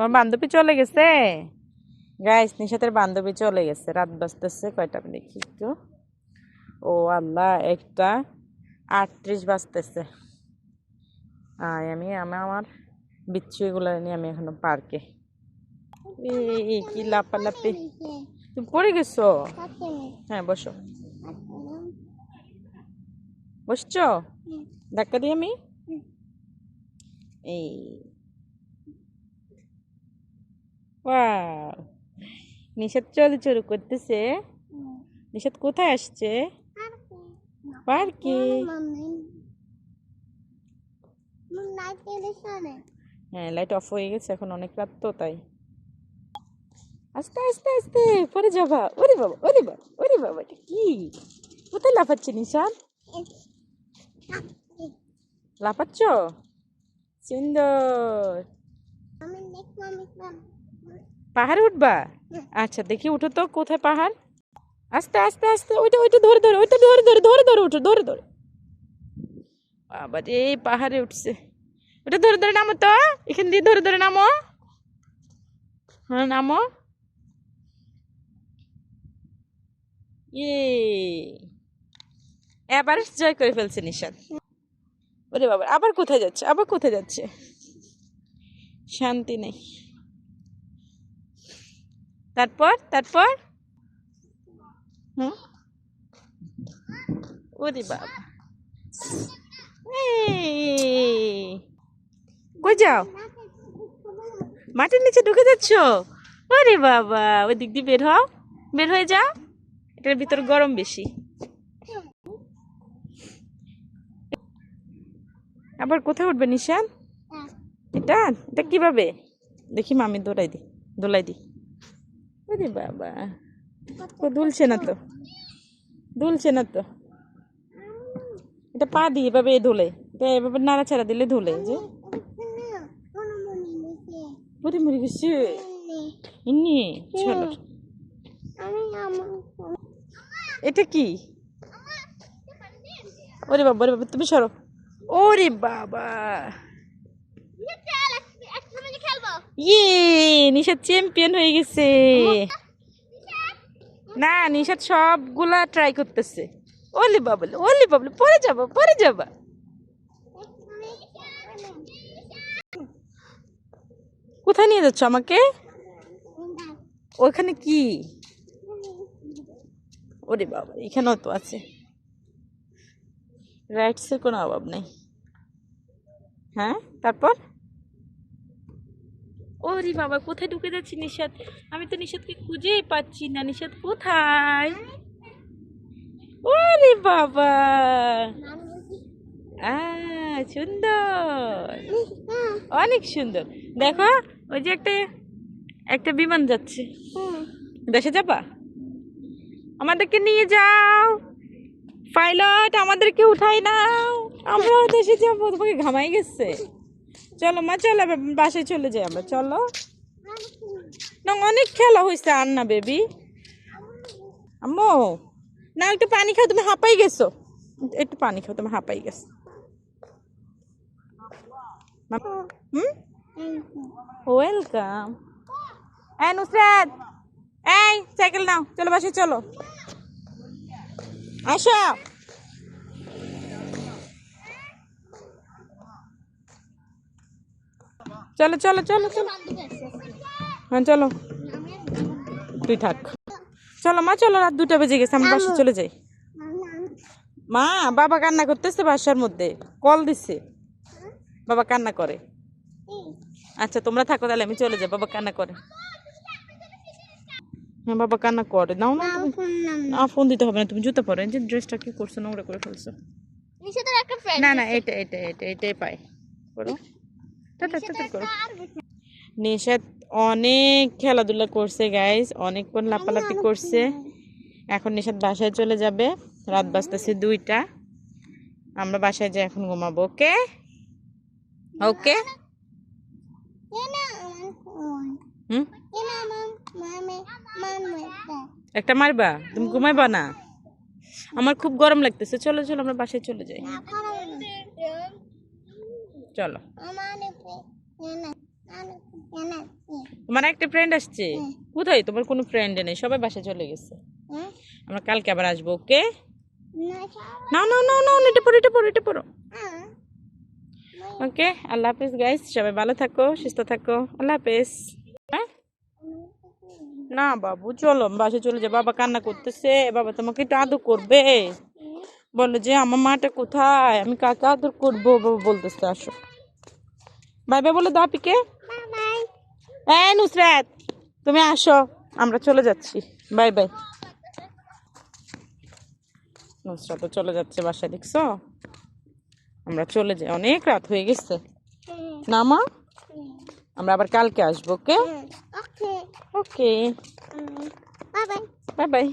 আমার বান্ধবী চলে গেছে? গাইস নিশাতের বান্ধবী চলে গেছে। রাত বাজতেছে কয়টা আমি দেখি একটু। ও আল্লাহ একটা আটত্রিশ বাজতেছে। আয় আমি আমি আমার বিচ্ছু এগুলো নিয়ে আমি এখনও পার্কে। এই কি লাপালাপি তুমি পড়ে গেছো? হ্যাঁ বসো। বসছো? ধাক্কা দিই আমি? এই। ওয়াও নিষাদ চলে চুরু করতেছে। নিষাদ কোথায় আসছে? পার্কে হ্যাঁ লাইট অফ হয়ে গেছে এখন অনেক রাত তো তাই। আস্তে আস্তে আস্তে পরে যাবা। ওরে বাবা ওরে বাবা ওরে বাবা কি? কোথায় লাফাচ্ছে নিশাদ লাফাচ্ছ? সুন্দর। পাহাড়ে উঠবা? আচ্ছা দেখি উঠো তো কোথায় পাহাড়? আস্তে আস্তে আস্তে ওইটা ওইটা ধরে ধরে ওইটা ধরে ধরে ধরে ধরে উঠো ধরে ধরে। আবার এই পাহাড়ে উঠছে। ওটা ধরে ধরে নামো তো এখান দিয়ে ধরে ধরে নামো। হ্যাঁ নামো। ইয়ে। এবার জয় করে ফেলছে নিশাদ ওরে বাবা আবার কোথায় যাচ্ছে আবার কোথায় যাচ্ছে? শান্তি নেই। তারপর তারপর? হুম? ওরে এই, কই যাও? মাটির নিচে ঢুকে যাচ্ছ? ওরে বাবা ওই দিক দিয়ে বের হও। বের হয়ে যাও। এটার ভিতর গরম বেশি। আবার কোথায় উঠবে নিশান? এটা? এটা কীভাবে? দেখি মামি দৌড়াই দি দোলাই দি। ওরে বাবা। ও দুলছে না তো। দুলছে না তো। এটা পা দিয়ে এভাবে ধুলে। এটা এভাবে নাড়াচাড়া দিলে ধুলে যে। পুরি মরে গেছে। ইনি এটা কি? ওরে বাবা ওরে বাবা, তুমি সরো। ওরে বাবা। ইয়ে নিশাদ চ্যাম্পিয়ন হয়ে গেছে। না নিশাদ সবগুলা ট্রাই করতেছে। ওলি বাবলে ওলি বাবলে, পরে যাবা পরে যাবা। কোথায় নিয়ে যাচ্ছ আমাকে? ওখানে কি? ওরে বাবা, এখানেও তো আছে। রাইটসের কোনো অভাব নেই। হ্যাঁ তারপর? ওরে বাবা, কোথায় ঢুকে যাচ্ছি নিশাদ আমি তো নিশাদকে খুঁজেই পাচ্ছি না। নিশাদ কোথায়? ওরে বাবা! সুন্দর। অনেক সুন্দর। দেখো, ওই যে একটা একটা বিমান যাচ্ছে। দেশে যাবা? আমাদেরকে নিয়ে যাও। পাইলট আমাদেরকে উঠাই নাও। আমরাও দেশে যাব। তোমাকে ঘামাই গেছে। চলো মা, চলো বাসায় চলে যাই আমরা, চলো। না, অনেক খেলা হয়েছে আর না বেবি। আম্মু, না, একটু পানি খাও, তুমি হাঁপাই গেছো। একটু পানি খাও, তুমি হাঁপাই গেছো। ওয়েলকাম এই নুসরাত, এই, সাইকেল নাও, চলো বাসে চলো। আসো। চলো চলো চলো চলো। হ্যাঁ চলো। তুই থাক। চলো মা চলো রাত দুটা বেজে গেছে আমরা বাসে চলে যাই। মা বাবা কান্না করতেছে বাসার মধ্যে। কল দিছে। বাবা কান্না করে। আচ্ছা তোমরা থাকো তাহলে আমি চলে যাই। বাবা কান্না করে। হ্যাঁ বাবা কান্না করে। নাও না। না ফোন দিতে হবে না তুমি জুতো পরে। যে ড্রেসটা কি করছ নোংরা করে ফেলছো। না না এটা এটা এটা এটাই পাই করো নিশাদ অনেক খেলাধুলা করছে গাইজ অনেকক্ষণ লাপালাপি করছে। এখন নিশাদ বাসায় চলে যাবে। রাত বাজতেছে দুইটা। আমরা বাসায় যাই এখন ঘুমাবো ওকে? ওকে? হুম? একটা মারবা? তুমি ঘুমাইবা না? আমার খুব গরম লাগতেছে। চলো চলো আমরা বাসায় চলে যাই। চলো। তোমার একটা ফ্রেন্ড আসছে। কোথায়? তোমার কোনো ফ্রেন্ড নেই সবাই বাসা চলে গেছে। আমরা কালকে আবার আসব ওকে? না না না না এটা পড়ো এটা পড়ো এটা পড়ো। ওকে আল্লাহ হাফিজ গাইস সবাই ভালো থাকো সুস্থ থাকো আল্লাহ হাফিজ। হ্যাঁ? না বাবু চলো বাসে চলে যা বাবা কান্না করতেছে বাবা তোমাকে একটু আদর করবে। বলো যে আমার মাটা কোথায়? আমি কাকে আদর করব? বাবা বলতেছে আসো। বাই বাই বলে দাও পিকে এই নুসরাত তুমি আসো আমরা চলে যাচ্ছি। Bye bye. নুসরাত চলে যাচ্ছে বাসায় দেখছ? আমরা চলে যাই। অনেক রাত হয়ে গেছে। না মা আমরা আবার কালকে আসব okay? Okay. Okay. Bye bye. Bye bye.